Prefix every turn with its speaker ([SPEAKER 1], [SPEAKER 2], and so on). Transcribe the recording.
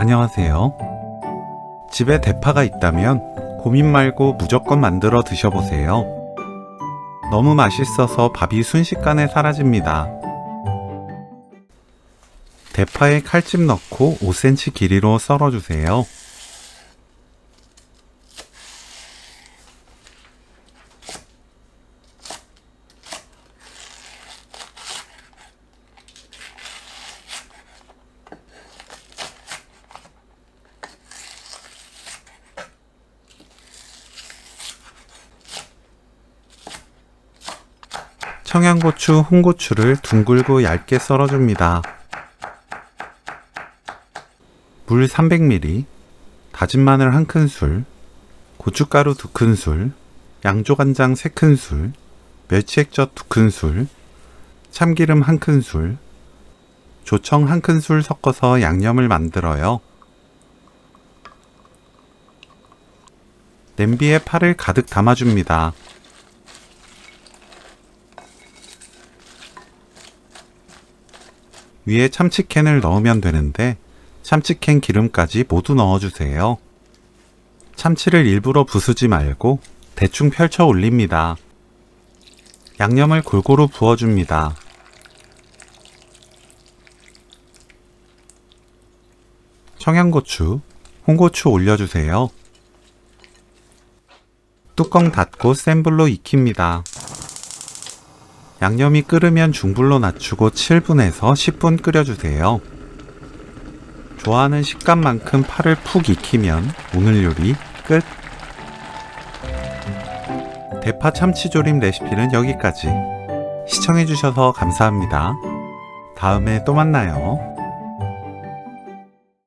[SPEAKER 1] 안녕하세요. 집에 대파가 있다면 고민 말고 무조건 만들어 드셔보세요. 너무 맛있어서 밥이 순식간에 사라집니다. 대파에 칼집 넣고 5cm 길이로 썰어주세요. 청양고추, 홍고추를 둥글고 얇게 썰어줍니다. 물 300ml, 다진 마늘 1큰술, 고춧가루 2큰술, 양조간장 3큰술, 멸치액젓 2큰술, 참기름 1큰술, 조청 1큰술 섞어서 양념을 만들어요. 냄비에 파를 가득 담아줍니다. 위에 참치캔을 넣으면 되는데 참치캔 기름까지 모두 넣어주세요. 참치를 일부러 부수지 말고 대충 펼쳐 올립니다. 양념을 골고루 부어줍니다. 청양고추, 홍고추 올려주세요. 뚜껑 닫고 센 불로 익힙니다. 양념이 끓으면 중불로 낮추고 7분에서 10분 끓여주세요. 좋아하는 식감만큼 파를 푹 익히면 오늘 요리 끝! 대파 참치조림 레시피는 여기까지. 시청해주셔서 감사합니다. 다음에 또 만나요.